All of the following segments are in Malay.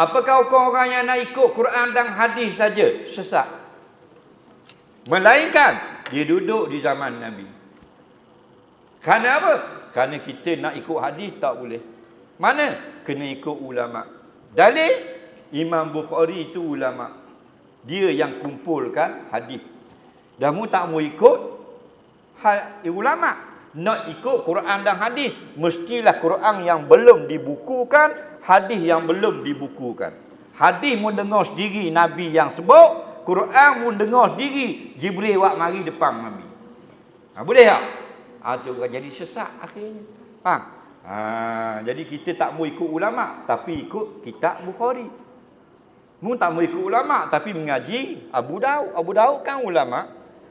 Apakah orang yang nak ikut Quran dan hadis saja sesat? Melainkan dia duduk di zaman Nabi. Kerana apa? Kerana kita nak ikut hadis tak boleh. Mana? Kena ikut ulama. Dalil Imam Bukhari itu ulama. Dia yang kumpulkan hadis. Dan mu tak mau ikut ha, ulama. Nak ikut Quran dan hadis, mestilah Quran yang belum dibukukan, hadis yang belum dibukukan. Hadis mu dengar sendiri Nabi yang sebut, Quran mu dengar sendiri Jibril wak mari depan Nabi. Ha, boleh tak? Ha, tu jadi sesak akhirnya. Faham? Ha, jadi kita tak mau ikut ulama, tapi ikut kitab Bukhari. Mu tak mau ikut ulama, tapi mengaji Abu Daud. Abu Daud kan ulama.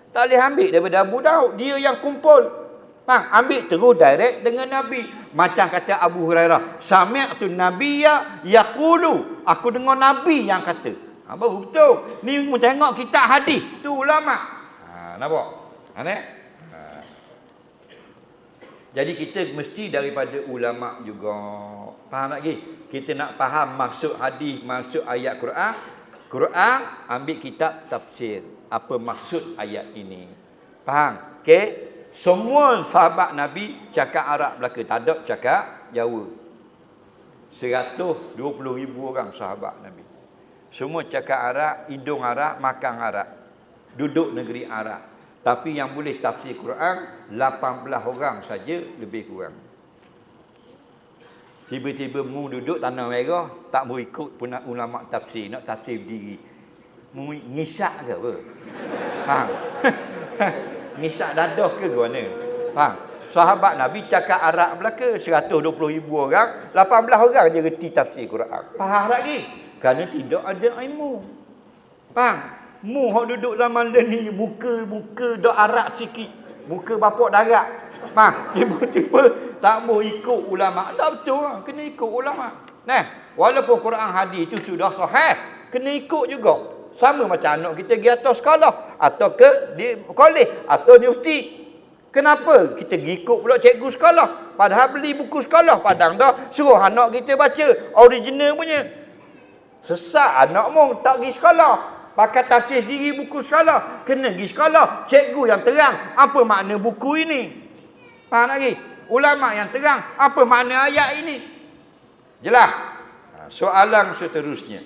Tak boleh ambil daripada Abu Daud. Dia yang kumpul. Faham? Ambil terus direct dengan Nabi. Macam kata Abu Hurairah. Sami'atu Nabiya yaqulu. Aku dengar Nabi yang kata. Ha, baru betul. Ni mu tengok kitab hadis. Tu ulama. Ha, nampak? Ha, ha. Jadi kita mesti daripada ulama juga. Faham lagi? Kita nak faham maksud hadis, maksud ayat Quran. Quran ambil kitab tafsir. Apa maksud ayat ini? Faham? Okey? Semua sahabat Nabi cakap Arab Melaka. Tak ada cakap Jawa. 120 ribu orang sahabat Nabi. Semua cakap Arab, hidung Arab, makan Arab. Duduk negeri Arab. Tapi yang boleh tafsir Quran 18 orang saja lebih kurang. Tiba-tiba mu duduk tanah merah, tak mau ikut pun ulama tafsir, nak tafsir diri. Mu ngisak ke apa? Ha. ngisak dadah ke ke mana? Ha. Sahabat Nabi cakap Arab Melaka 120 ribu orang, 18 orang je reti tafsir Quran. Faham lagi? Kerana tidak ada ilmu. Faham? Mu hok duduk zaman ni muka muka dak arak sikit. Muka bapak darat. Mak, tiba-tiba tak mau ikut ulama. Tak betul lah. Kena ikut ulama. Nah, walaupun Quran hadis itu sudah sahih, kena ikut juga. Sama macam anak kita pergi atas sekolah atau ke di kolej atau universiti. Kenapa kita pergi ikut pula cikgu sekolah? Padahal beli buku sekolah padang dah suruh anak kita baca original punya. Sesak anak mu tak pergi sekolah. Pakai tafsir sendiri buku sekolah. Kena pergi sekolah. Cikgu yang terang. Apa makna buku ini? Faham lagi? Ulama yang terang. Apa makna ayat ini? Jelas? Ha, soalan seterusnya.